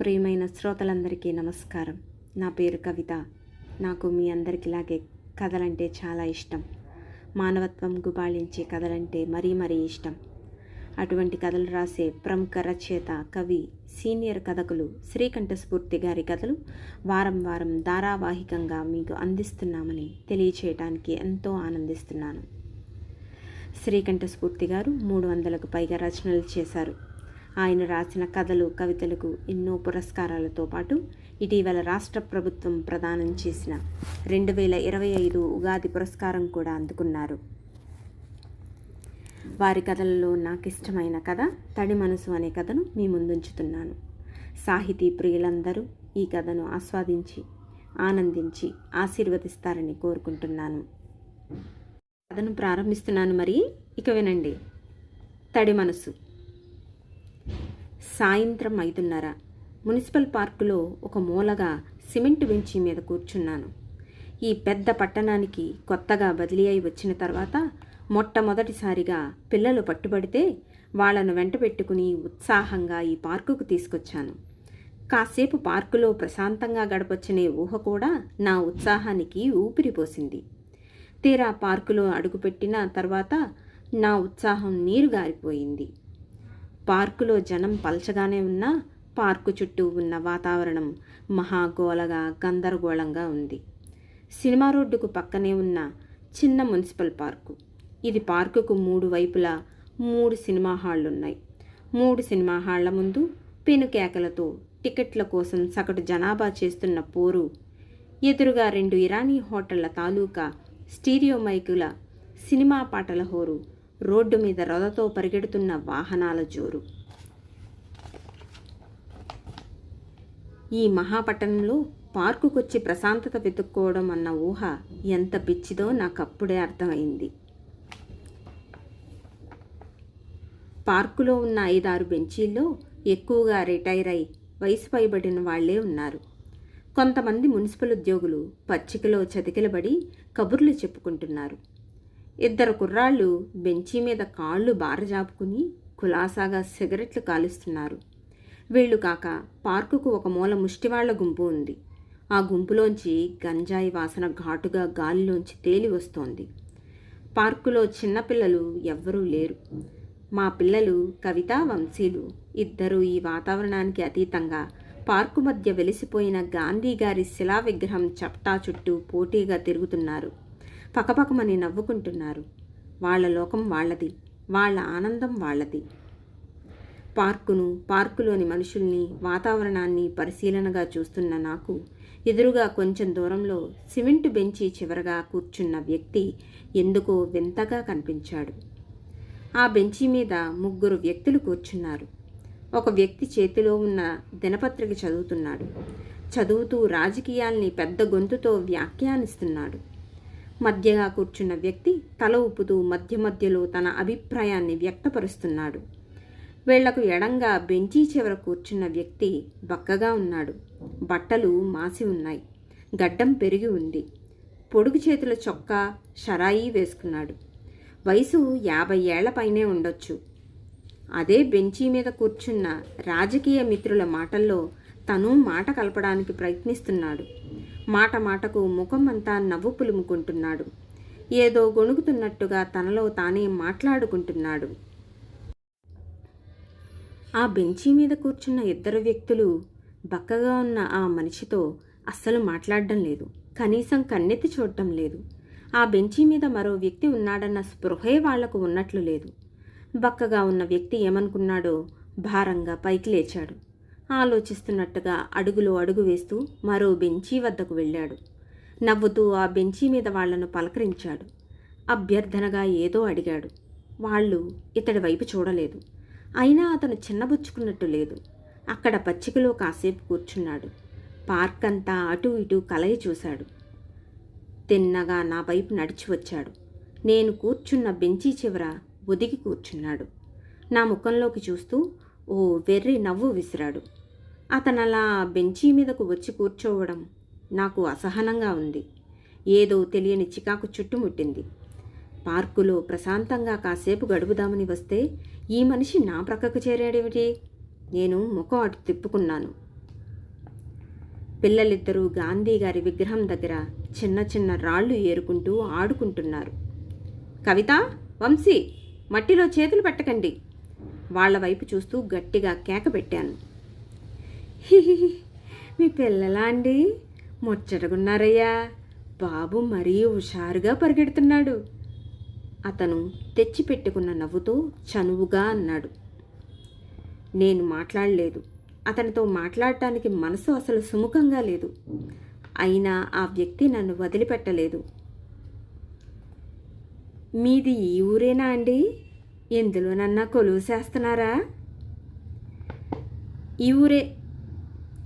ప్రియమైన శ్రోతలందరికీ నమస్కారం. నా పేరు కవిత. నాకు మీ అందరికిలాగే కథలంటే చాలా ఇష్టం. మానవత్వం గుబాళించే కథలంటే మరీ మరీ ఇష్టం. అటువంటి కథలు రాసే ప్రముఖ రచయిత కవి సీనియర్ కథకులు శ్రీకంఠ స్ఫూర్తి గారి కథలు వారం వారం ధారావాహికంగా మీకు అందిస్తున్నామని తెలియచేయటానికి ఎంతో ఆనందిస్తున్నాను. శ్రీకంఠ స్ఫూర్తి గారు మూడు వందలకు పైగా రచనలు చేశారు. ఆయన రాసిన కథలు కవితలకు ఎన్నో పురస్కారాలతో పాటు ఇటీవల రాష్ట్ర ప్రభుత్వం ప్రదానం చేసిన రెండు వేల ఇరవై ఐదు ఉగాది పురస్కారం కూడా అందుకున్నారు. వారి కథలలో నాకు ఇష్టమైన కథ తడి మనసు అనే కథను మీ ముందుంచుతున్నాను. సాహితీ ప్రియులందరూ ఈ కథను ఆస్వాదించి ఆనందించి ఆశీర్వదిస్తారని కోరుకుంటున్నాను. కథను ప్రారంభిస్తున్నాను మరి. ఇక వినండి. తడి మనసు. సాయంత్రం ఐదున్నర. మున్సిపల్ పార్కులో ఒక మూలగా సిమెంట్ బెంచి మీద కూర్చున్నాను. ఈ పెద్ద పట్టణానికి కొత్తగా బదిలీ అయి వచ్చిన తర్వాత మొట్టమొదటిసారిగా పిల్లలు పట్టుబడితే వాళ్ళను వెంట పెట్టుకుని ఉత్సాహంగా ఈ పార్కుకు తీసుకొచ్చాను. కాసేపు పార్కులో ప్రశాంతంగా గడపొచ్చనే ఊహ కూడా నా ఉత్సాహానికి ఊపిరిపోసింది తీరా పార్కులో అడుగుపెట్టిన తర్వాత నా ఉత్సాహం నీరు గారిపోయింది పార్కులో జనం పలచగానే ఉన్నా పార్కు చుట్టూ ఉన్న వాతావరణం మహాగోళగా గందరగోళంగా ఉంది. సినిమా రోడ్డుకు పక్కనే ఉన్న చిన్న మున్సిపల్ పార్కు. ఇది పార్కుకు మూడు వైపులా మూడు సినిమా హాళ్ళు ఉన్నాయి మూడు సినిమా హాళ్ళ ముందు పెనుకేకలతో టికెట్ల కోసం సగటు జనాభా చేస్తున్న పోరు. ఎదురుగా రెండు ఇరానీ హోటళ్ళ తాలూకా స్టీరియో మైకుల సినిమా పాటల హోరు రోడ్డు మీద రొదతో పరిగెడుతున్న వాహనాల జోరు. ఈ మహాపట్టణంలో పార్కుకొచ్చి ప్రశాంతత వెతుక్కోవడం అన్న ఊహ ఎంత పిచ్చిదో నాకు అప్పుడే అర్థమైంది. పార్కులో ఉన్న ఐదారు బెంచీల్లో ఎక్కువగా రిటైర్ అయి వయసు పైబడిన వాళ్ళే ఉన్నారు. కొంతమంది మున్సిపల్ ఉద్యోగులు పచ్చికలో చతికిలబడి కబుర్లు చెప్పుకుంటున్నారు. ఇద్దరు కుర్రాళ్ళు బెంచీ మీద కాళ్ళు బారజాపుకుని కులాసాగా సిగరెట్లు కాలుస్తున్నారు. వీళ్ళు కాక పార్కుకు ఒక మూల ముష్టివాళ్ళ గుంపు ఉంది. ఆ గుంపులోంచి గంజాయి వాసన ఘాటుగా గాలిలోంచి తేలి వస్తోంది. పార్కులో చిన్నపిల్లలు ఎవ్వరూ లేరు. మా పిల్లలు కవితా వంశీలు. ఇద్దరూ ఈ వాతావరణానికి అతీతంగా పార్కు మధ్య వెలిసిపోయిన గాంధీ గారి శిలా విగ్రహం చప్టా చుట్టూ పోటీగా తిరుగుతున్నారు. పకపకమని నవ్వుకుంటున్నారు. వాళ్ళ లోకం వాళ్ళది వాళ్ళ ఆనందం వాళ్ళది. పార్కును పార్కులోని మనుషుల్ని వాతావరణాన్ని పరిశీలనగా చూస్తున్న నాకు ఎదురుగా కొంచెం దూరంలో సిమెంట్ బెంచి చివరగా కూర్చున్న వ్యక్తి ఎందుకో వింతగా కనిపించాడు. ఆ బెంచి మీద ముగ్గురు వ్యక్తులు కూర్చున్నారు. ఒక వ్యక్తి చేతిలో ఉన్న దినపత్రిక చదువుతున్నాడు. చదువుతూ రాజకీయాల్ని పెద్ద గొంతుతో వ్యాఖ్యానిస్తున్నాడు. మధ్యగా కూర్చున్న వ్యక్తి తల ఊపుతూ మధ్య మధ్యలో తన అభిప్రాయాన్ని వ్యక్తపరుస్తున్నాడు. వీళ్ళకు ఎడంగా బెంచీ చివర కూర్చున్న వ్యక్తి బక్కగా ఉన్నాడు. బట్టలు మాసి ఉన్నాయి. గడ్డం పెరిగి ఉంది. పొడుగు చేతుల చొక్కా షరాయి వేసుకున్నాడు. వయసు యాభై ఏళ్ళ పైనే ఉండొచ్చు. అదే బెంచీ మీద కూర్చున్న రాజకీయ మిత్రుల మాటల్లో తను మాట కలపడానికి ప్రయత్నిస్తున్నాడు. మాట మాటకు ముఖం అంతా నవ్వు పులుముకుంటున్నాడు. ఏదో గొణుగుతున్నట్టుగా తనలో తానే మాట్లాడుకుంటున్నాడు. ఆ బెంచీ మీద కూర్చున్న ఇద్దరు వ్యక్తులు బక్కగా ఉన్న ఆ మనిషితో అస్సలు మాట్లాడడం లేదు. కనీసం కన్నెత్తి చూడటం లేదు. ఆ బెంచీ మీద మరో వ్యక్తి ఉన్నాడన్న స్పృహే వాళ్ళకు ఉన్నట్లు లేదు. బక్కగా ఉన్న వ్యక్తి ఏమనుకున్నాడో భారంగా పైకి లేచాడు. ఆలోచిస్తున్నట్టుగా అడుగులో అడుగు వేస్తూ మరో బెంచీ వద్దకు వెళ్ళాడు. నవ్వుతూ ఆ బెంచీ మీద వాళ్ళను పలకరించాడు. అభ్యర్థనగా ఏదో అడిగాడు. వాళ్ళు ఇతడి వైపు చూడలేదు. అయినా అతను చిన్నబుచ్చుకున్నట్టు లేదు. అక్కడ పచ్చికలో కాసేపు కూర్చున్నాడు. పార్క్ అంతా అటు ఇటు కలయి చూశాడు. తిన్నగా నా వైపు నడిచి వచ్చాడు. నేను కూర్చున్న బెంచీ చివర ఒదిగి కూర్చున్నాడు. నా ముఖంలోకి చూస్తూ ఓ వెర్రి నవ్వు విసిరాడు. అతనలా బెంచీ మీదకు వచ్చి కూర్చోవడం నాకు అసహనంగా ఉంది. ఏదో తెలియని చికాకు చుట్టుముట్టింది. పార్కులో ప్రశాంతంగా కాసేపు గడుపుదామని వస్తే ఈ మనిషి నా ప్రక్కకు చేరాడేమిటి? నేను ముఖం అటు తిప్పుకున్నాను. పిల్లలిద్దరూ గాంధీ గారి విగ్రహం దగ్గర చిన్న చిన్న రాళ్ళు ఏరుకుంటూ ఆడుకుంటున్నారు. కవిత వంశీ మట్టిలో చేతులు పెట్టకండి. వాళ్ళ వైపు చూస్తూ గట్టిగా కేక పెట్టాను. మీ పిల్లలా అండి? ముచ్చటగున్నారయ్యా. బాబు మరీ హుషారుగా పరిగెడుతున్నాడు. అతను తెచ్చిపెట్టుకున్న నవ్వుతో చనువుగా అన్నాడు. నేను మాట్లాడలేదు. అతనితో మాట్లాడటానికి మనసు అసలు సుముఖంగా లేదు. అయినా ఆ వ్యక్తి నన్ను వదిలిపెట్టలేదు. మీది ఈ ఊరేనా అండి? ఎందులోనన్నా కొలువు చేస్తున్నారా? ఈ ఊరే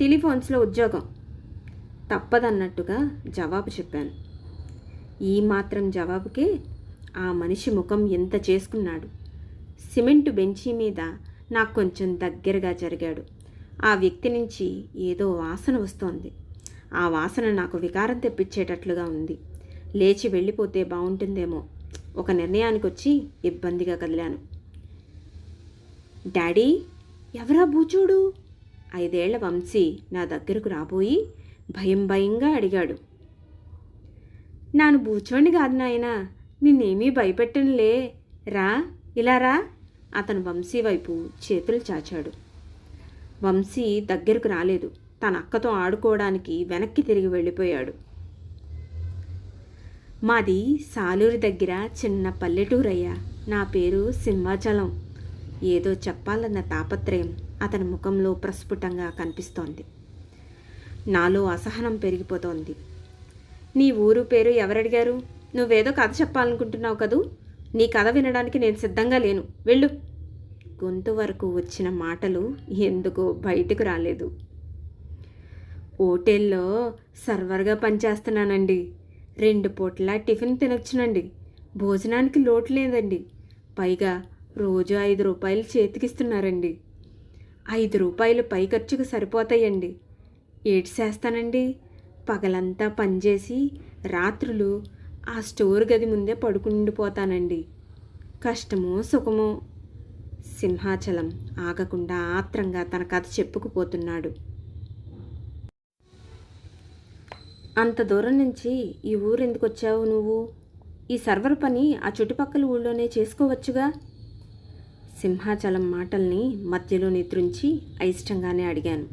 టెలిఫోన్స్లో ఉద్యోగం. తప్పదన్నట్టుగా జవాబు చెప్పాను. ఈ మాత్రం జవాబుకే ఆ మనిషి ముఖం ఎంత చేసుకున్నాడు. సిమెంటు బెంచీ మీద నాకు కొంచెం దగ్గరగా జరిగాడు. ఆ వ్యక్తి నుంచి ఏదో వాసన వస్తోంది. ఆ వాసన నాకు వికారం తెప్పించేటట్లుగా ఉంది. లేచి వెళ్ళిపోతే బాగుంటుందేమో ఒక నిర్ణయానికి వచ్చి ఇబ్బందిగా కదిలాను. డాడీ ఎవరా బూచోడు ఐదేళ్ళ వంశీ నా దగ్గరకు రాబోయి భయం భయంగా అడిగాడు. నాను బూచోండి కాదు నాయన నిన్నేమీ భయపెట్టనులే. రా ఇలా రా అతను వంశీ వైపు చేతులు చాచాడు. వంశీ దగ్గరకు రాలేదు. తన అక్కతో ఆడుకోవడానికి వెనక్కి తిరిగి వెళ్ళిపోయాడు. మాది సాలూరు దగ్గర చిన్న పల్లెటూరయ్యా. నా పేరు సింహాచలం. ఏదో చెప్పాలన్న తాపత్రయం. అతని ముఖంలో ప్రస్ఫుటంగా కనిపిస్తోంది. నాలో అసహనం పెరిగిపోతోంది. నీ ఊరు పేరు ఎవరడిగారు? నువ్వేదో కథ చెప్పాలనుకుంటున్నావు కదూ? నీ కథ వినడానికి నేను సిద్ధంగా లేను. వెళ్ళు. గొంతు వరకు వచ్చిన మాటలు ఎందుకో బయటకు రాలేదు. హోటల్లో సర్వర్గా పనిచేస్తున్నానండి. రెండు పూట్ల టిఫిన్ తినొచ్చునండి. భోజనానికి లోటు లేదండి. పైగా రోజు ఐదు రూపాయలు చేతికిస్తున్నారండి. ఐదు రూపాయలు పై ఖర్చుకు సరిపోతాయండి. ఏటి చేస్తానండి పగలంతా పనిచేసి రాత్రులు ఆ స్టోర్ గది ముందే పడుకుండిపోతానండి కష్టమో సుఖమో. సింహాచలం ఆగకుండా ఆత్రంగా తన కథ చెప్పుకుపోతున్నాడు. అంత దూరం నుంచి ఈ ఊరు ఎందుకు వచ్చావు నువ్వు? ఈ సర్వర్ పని ఆ చుట్టుపక్కల ఊళ్ళోనే చేసుకోవచ్చుగా? సింహాచలం మాటల్ని మధ్యలో నిద్రించి అయిష్టంగానే అడిగాను.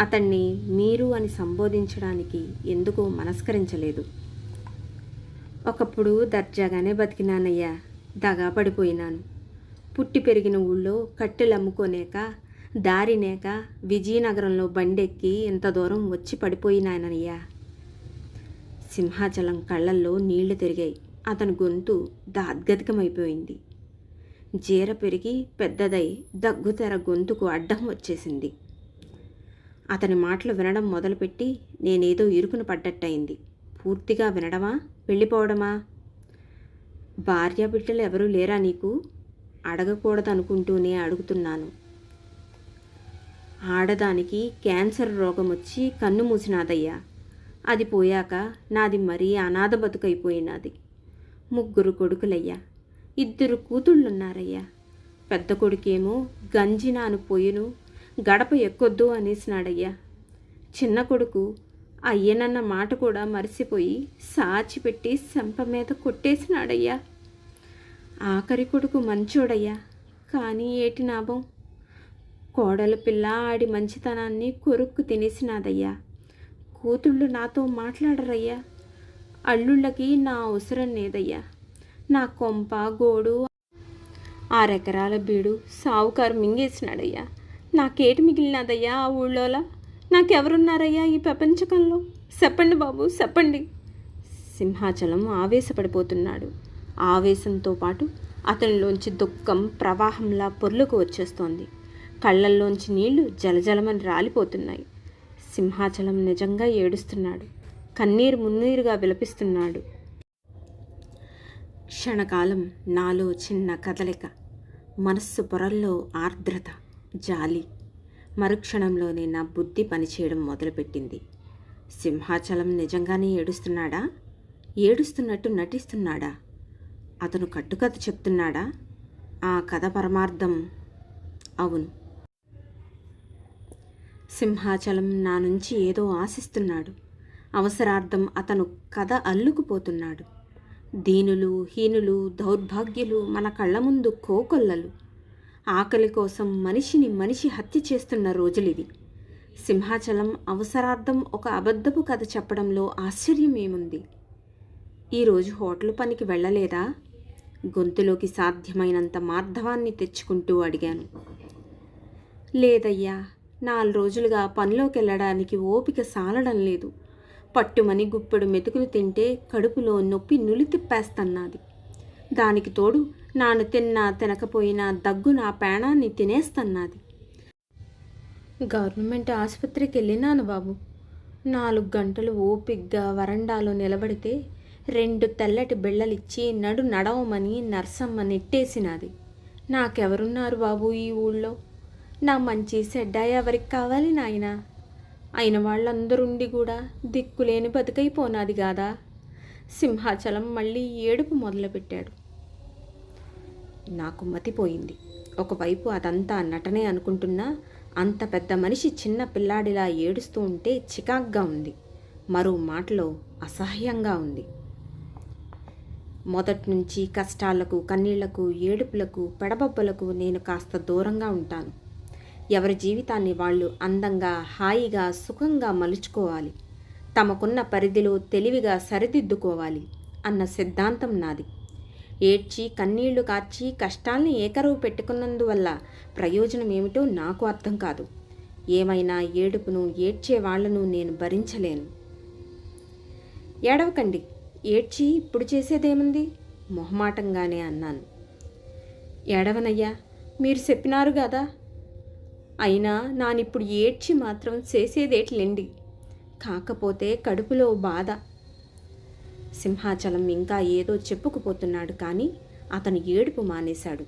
అతన్ని మీరు అని సంబోధించడానికి ఎందుకు మనస్కరించలేదు. ఒకప్పుడు దర్జాగానే బతికినానయ్యా దగా పడిపోయినాను. పుట్టి పెరిగిన ఊళ్ళో కట్టెలు అమ్ముకోలేక దారినేక విజయనగరంలో బండెక్కి ఇంత దూరం వచ్చి పడిపోయినానయ్యా. సింహాచలం కళ్ళల్లో నీళ్ళు తిరిగాయి. అతని గొంతు దాద్గతికమైపోయింది. జీర పెరిగి పెద్దదై దగ్గుతెర గొంతుకు అడ్డం వచ్చేసింది. అతని మాటలు వినడం మొదలుపెట్టి నేనేదో ఇరుకున పడ్డట్టయింది. పూర్తిగా వినడమా? వెళ్ళిపోవడమా? భార్య బిడ్డలు ఎవరూ లేరా నీకు? అడగకూడదనుకుంటూనే అడుగుతున్నాను. ఆడదానికి క్యాన్సర్ రోగం వచ్చి కన్ను మూసినాదయ్యా. అది పోయాక నాది మరీ అనాథ బతుకైపోయినది. ముగ్గురు కొడుకులయ్యా. ఇద్దరు కూతుళ్ళున్నారయ్యా. పెద్ద కొడుకేమో గంజినాను పోయిను గడప ఎక్కొద్దు అనేసినాడయ్యా. చిన్న కొడుకు అయ్యనన్న మాట కూడా మరిసిపోయి సాచిపెట్టి శంప మీద కొట్టేసినాడయ్యా. ఆఖరి కొడుకు మంచోడయ్యా కానీ ఏటి నాభం? కోడలు పిల్ల ఆడి మంచితనాన్ని కొరుక్కు తినేసినాదయ్యా. కూతుళ్ళు నాతో మాట్లాడరయ్యా. అల్లుళ్ళకి నా అవసరం లేదయ్యా. నా కొంప గోడు ఆరెకరాల బీడు సావుకారు మింగేసినాడయ్యా. నాకేటి మిగిలినదయ్యా ఆ ఊళ్ళోలా? నాకెవరున్నారయ్యా ఈ ప్రపంచకంలో? చెప్పండి బాబు చెప్పండి. సింహాచలం ఆవేశపడిపోతున్నాడు. ఆవేశంతో పాటు అతనిలోంచి దుఃఖం ప్రవాహంలా పొర్లుకు వచ్చేస్తోంది. కళ్ళల్లోంచి నీళ్ళు జలజలమని రాలిపోతున్నాయి. సింహాచలం నిజంగా ఏడుస్తున్నాడు. కన్నీరు మున్నీరుగా విలపిస్తున్నాడు. క్షణకాలం నాలో చిన్న కదలిక మనస్సు పొరల్లో ఆర్ద్రత జాలి. మరుక్షణంలోనే నా బుద్ధి పనిచేయడం మొదలుపెట్టింది. సింహాచలం నిజంగానే ఏడుస్తున్నాడా? ఏడుస్తున్నట్టు నటిస్తున్నాడా? అతను కట్టుకథ చెప్తున్నాడా? ఆ కథ పరమార్థం? అవును. సింహాచలం నా నుంచి ఏదో ఆశిస్తున్నాడు. అవసరార్థం అతను కథ అల్లుకుపోతున్నాడు. దీనులు హీనులు దౌర్భాగ్యులు మన కళ్ళ ముందు కోకొల్లలు. ఆకలి కోసం మనిషిని మనిషి హత్య చేస్తున్న రోజులివి. సింహాచలం అవసరార్థం ఒక అబద్ధపు కథ చెప్పడంలో ఆశ్చర్యం ఏముంది? ఈరోజు హోటల్ పనికి వెళ్ళలేదా? గొంతులోకి సాధ్యమైనంత మార్ధవాన్ని తెచ్చుకుంటూ అడిగాను. లేదయ్యా నాలుగు రోజులుగా పనిలోకి వెళ్ళడానికి ఓపిక సాలడం లేదు. పట్టుమని గుప్పెడు మెతుకులు తింటే కడుపులో నొప్పి నులితిప్పేస్తన్నది. దానికి తోడు నాను తిన్నా తినకపోయినా దగ్గు నా పేణాన్ని తినేస్తన్నది. గవర్నమెంట్ ఆసుపత్రికి వెళ్ళినాను బాబు. నాలుగు గంటలు ఓపిగ్గా వరండాలో నిలబడితే రెండు తెల్లటి బిళ్ళలిచ్చి నడు నడవమని నర్సమ్మ నెట్టేసినది. నాకెవరున్నారు బాబు ఈ ఊళ్ళో? నా మంచి చెడ్డ ఎవరికి కావాలి నాయనా? అయిన వాళ్ళందరుండి కూడా దిక్కులేని బతుకైపోనాది కాదా సింహాచలం మళ్ళీ ఏడుపు మొదలుపెట్టాడు. నాకు మతిపోయింది ఒకవైపు అదంతా నటనే అనుకుంటున్నా అంత పెద్ద మనిషి చిన్న పిల్లాడిలా ఏడుస్తూ ఉంటే చికాగ్గా ఉంది. మరో మాటలో అసహ్యంగా ఉంది. మొదట్నుంచి కష్టాలకు కన్నీళ్ళకు ఏడుపులకు పెడబొబ్బలకు నేను కాస్త దూరంగా ఉంటాను. ఎవరి జీవితాన్ని వాళ్ళు అందంగా హాయిగా సుఖంగా మలుచుకోవాలి. తమకున్న పరిధిలో తెలివిగా సరిదిద్దుకోవాలి అన్న సిద్ధాంతం నాది. ఏడ్చి కన్నీళ్ళు కార్చి కష్టాల్ని ఏకరువు పెట్టుకున్నందువల్ల ప్రయోజనం ఏమిటో నాకు అర్థం కాదు. ఏమైనా ఏడుపును ఏడ్చే వాళ్ళను నేను భరించలేను. ఏడవకండి. ఏడ్చి ఇప్పుడు చేసేదేముంది? మొహమాటంగానే అన్నాను. ఏడవనయ్యా మీరు చెప్పినారు కదా అయినా నానిప్పుడు ఏడ్చి మాత్రం చేసేదేట్లేండి. కాకపోతే కడుపులో బాధ. సింహాచలం ఇంకా ఏదో చెప్పుకుపోతున్నాడు కానీ అతను ఏడుపు మానేశాడు.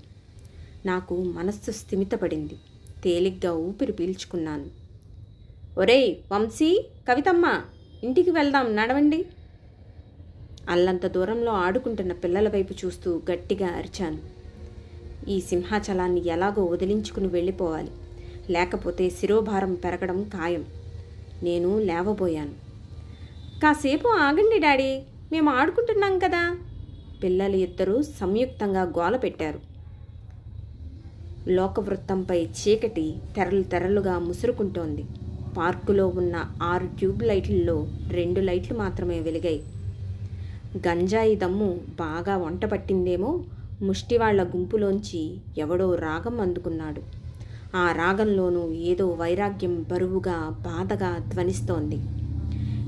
నాకు మనస్సు స్థిమితపడింది. తేలిగ్గా ఊపిరి పీల్చుకున్నాను. ఒరేయ్ వంశీ కవితమ్మ ఇంటికి వెళ్దాం నడవండి. అల్లంత దూరంలో ఆడుకుంటున్న పిల్లల వైపు చూస్తూ గట్టిగా అరిచాను. ఈ సింహాచలాన్ని ఎలాగో వదిలించుకుని వెళ్ళిపోవాలి. లేకపోతే శిరోభారం పెరగడం ఖాయం. నేను లేవబోయాను. కాసేపు ఆగండి డాడీ మేము ఆడుకుంటున్నాం కదా. పిల్లలు ఇద్దరూ సంయుక్తంగా గోల పెట్టారు. లోకవృత్తంపై చీకటి తెరలు తెరలుగా ముసురుకుంటోంది. పార్కులో ఉన్న ఆరు ట్యూబ్ లైట్లలో రెండు లైట్లు మాత్రమే వెలిగాయి. గంజాయి దమ్ము బాగా వంట పట్టిందేమో ముష్టివాళ్ళ గుంపులోంచి ఎవడో రాగం అందుకున్నాడు. ఆ రాగంలోనూ ఏదో వైరాగ్యం బరువుగా బాధగా ధ్వనిస్తోంది.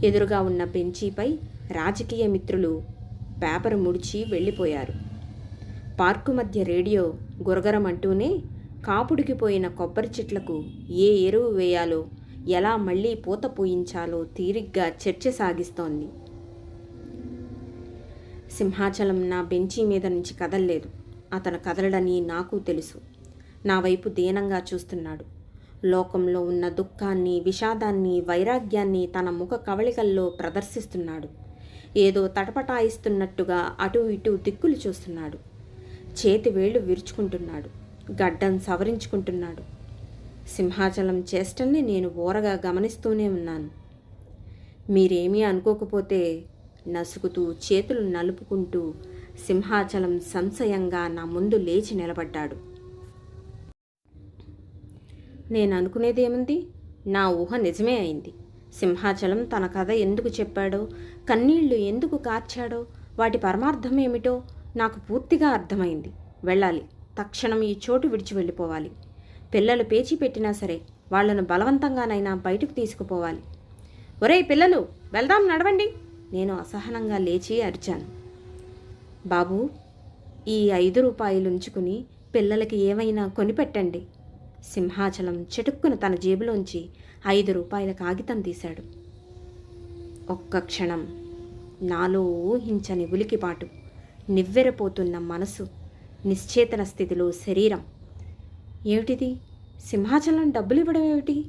ఎదురుగా ఉన్న బెంచీపై రాజకీయ మిత్రులు పేపర్ ముడిచి వెళ్ళిపోయారు. పార్కు మధ్య రేడియో గురగరమంటూనే కాపుడికి పోయిన కొబ్బరి చెట్లకు ఏ ఎరువు వేయాలో ఎలా మళ్ళీ పూత పూయించాలో తీరిగ్గా చర్చ సాగిస్తోంది. సింహాచలం నా బెంచీ మీద నుంచి కదల్లేదు. అతను కదలడని నాకు తెలుసు. నా వైపు దీనంగా చూస్తున్నాడు. లోకంలో ఉన్న దుఃఖాన్ని విషాదాన్ని వైరాగ్యాన్ని తన ముఖ కవళికల్లో ప్రదర్శిస్తున్నాడు. ఏదో తటపటాయిస్తున్నట్టుగా అటు ఇటు దిక్కులు చూస్తున్నాడు. చేతి వేళ్ళు విరుచుకుంటున్నాడు. గడ్డం సవరించుకుంటున్నాడు. సింహాచలం చేష్టల్ని నేను ఓరగా గమనిస్తూనే ఉన్నాను. మీరేమీ అనుకోకపోతే నసుకుతూ చేతులు నలుపుకుంటూ సింహాచలం సంశయంగా నా ముందు లేచి నిలబడ్డాడు. నేను అనుకునేదేముంది నా ఊహ నిజమే అయింది. సింహాచలం తన కథ ఎందుకు చెప్పాడో కన్నీళ్ళు ఎందుకు కార్చాడో వాటి పరమార్థం ఏమిటో నాకు పూర్తిగా అర్థమైంది. వెళ్ళాలి. తక్షణం ఈ చోటు విడిచి వెళ్ళిపోవాలి. పిల్లలు పేచి పెట్టినా సరే వాళ్ళను బలవంతంగానైనా బయటకు తీసుకుపోవాలి. ఒరేయ్ పిల్లలు వెళ్దాం నడవండి. నేను అసహనంగా లేచి అరిచాను. బాబు ఈ ఐదు రూపాయలు ఉంచుకుని పిల్లలకి ఏమైనా కొనిపెట్టండి సింహాచలం చెటుక్కున తన జేబులోంచి ఐదు రూపాయల కాగితం తీశాడు. ఒక్క క్షణం నాలో ఊహించని ఉలికిపాటు నివ్వెరపోతున్న మనసు నిశ్చేతన స్థితిలో శరీరం. ఏమిటిది? సింహాచలం డబ్బులు ఇవ్వడం ఏమిటి?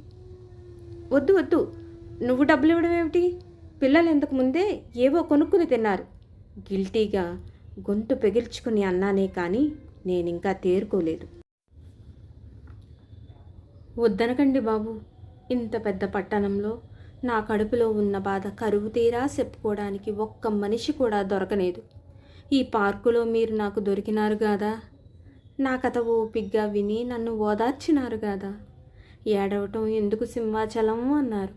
వద్దు వద్దు. నువ్వు డబ్బులు ఇవ్వడం ఏమిటి? పిల్లలు ఇంతకు ముందే ఏవో కొనుక్కుని తిన్నారు. గిల్టీగా గొంతు పెగిల్చుకుని అన్నానే కానీ నేనింకా తేరుకోలేదు. వద్దనకండి బాబు. ఇంత పెద్ద పట్టణంలో నా కడుపులో ఉన్న బాధ కరువు తీరా చెప్పుకోవడానికి ఒక్క మనిషి కూడా దొరకలేదు. ఈ పార్కులో మీరు నాకు దొరికినారు కాదా నా కథ ఓపిగ్గా విని నన్ను ఓదార్చినారు కాదా ఏడవటం ఎందుకు సింహాచలం అన్నారు.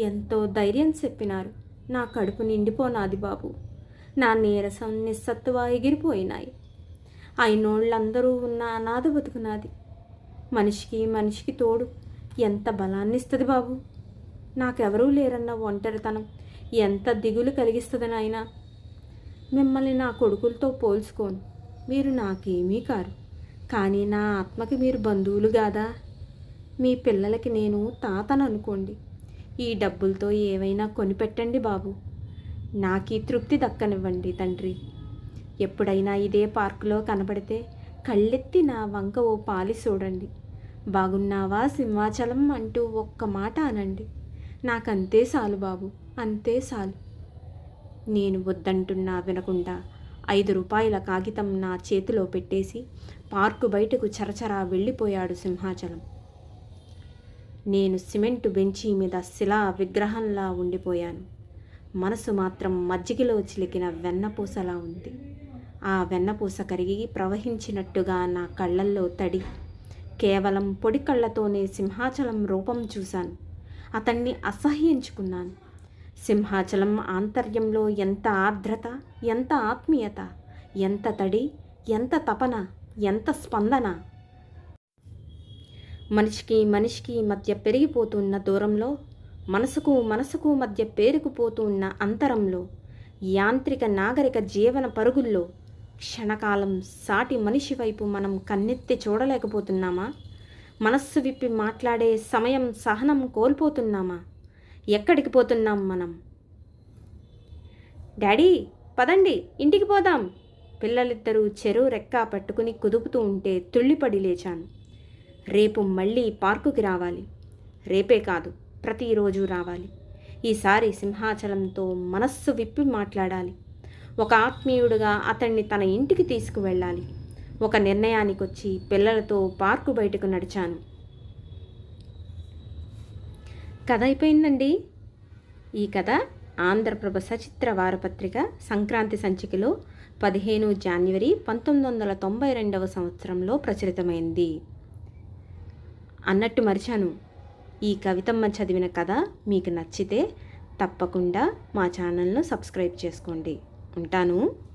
ఎంతో ధైర్యం చెప్పినారు. నా కడుపు నిండిపోనాది బాబు. నా నీరసం నిస్సత్తువ ఎగిరిపోయినాయి. అయినోళ్ళందరూ ఉన్న అనాథ బతుకునాది. మనిషికి మనిషికి తోడు. ఎంత బలాన్ని ఇస్తుంది బాబు. నాకెవరూ లేరన్న ఒంటరితనం. ఎంత దిగులు కలిగిస్తుంది నాయనా. మిమ్మల్ని నా కొడుకులతో పోల్చుకోను. మీరు నాకేమీ కారు. కానీ నా ఆత్మకి మీరు బంధువులు కాదా మీ పిల్లలకి నేను తాతను అనుకోండి ఈ డబ్బులతో ఏవైనా కొనిపెట్టండి బాబు. నాకు ఈ తృప్తి దక్కనివ్వండి తండ్రి. ఎప్పుడైనా ఇదే పార్కులో కనబడితే కళ్ళెత్తి నా వంక ఓ పాలి చూడండి బాగున్నావా సింహాచలం అంటూ ఒక్క మాట అనండి. నాకంతే చాలు బాబు అంతే చాలు. నేను వద్దంటున్నా వినకుండా ఐదు రూపాయల కాగితం నా చేతిలో పెట్టేసి పార్కు బయటకు చరచరా వెళ్ళిపోయాడు సింహాచలం. నేను సిమెంటు బెంచి మీద శిలా విగ్రహంలా ఉండిపోయాను. మనసు మాత్రం మజ్జిగలో చిలికిన వెన్నపూసలా ఉంది. ఆ వెన్నపూస కరిగి ప్రవహించినట్టుగా నా కళ్ళల్లో తడి కేవలం పొడి కళ్ళతోనే సింహాచలం రూపం చూశాను. అతన్ని అసహ్యించుకున్నాను. సింహాచలం ఆంతర్యంలో ఎంత ఆర్ద్రత ఎంత ఆత్మీయత ఎంత తడి ఎంత తపన ఎంత స్పందన! మనిషికి మనిషికి మధ్య పెరిగిపోతున్న దూరంలో మనసుకు మనసుకు మధ్య పేరుకుపోతున్న అంతరంలో యాంత్రిక నాగరిక జీవన పరుగుల్లో క్షణకాలం సాటి మనిషి వైపు మనం కన్నెత్తి చూడలేకపోతున్నామా? మనస్సు విప్పి మాట్లాడే సమయం సహనం కోల్పోతున్నామా? ఎక్కడికి పోతున్నాం మనం? డాడీ పదండి ఇంటికి పోదాం. పిల్లలిద్దరూ చెరువు రెక్క పట్టుకుని కుదుపుతూ ఉంటే తుళ్ళిపడి లేచాను. రేపు మళ్ళీ పార్కుకి రావాలి. రేపే కాదు ప్రతిరోజు రావాలి. ఈసారి సింహాచలంతో మనస్సు విప్పి మాట్లాడాలి. ఒక ఆత్మీయుడుగా అతన్ని తన ఇంటికి తీసుకువెళ్ళాలి. ఒక నిర్ణయానికి వచ్చి పిల్లలతో పార్కు బయటకు నడిచాను. కథ అయిపోయిందండి. ఈ కథ ఆంధ్రప్రభ సచిత్ర వారపత్రిక సంక్రాంతి సంచికలో పదిహేను జాన్వరి పంతొమ్మిది వందల తొంభై రెండవ సంవత్సరంలో ప్రచురితమైంది. అన్నట్టు మరిచాను. ఈ కవితమ్మ చదివిన కథ మీకు నచ్చితే తప్పకుండా మా ఛానల్ను సబ్స్క్రైబ్ చేసుకోండి. ఉంటాను.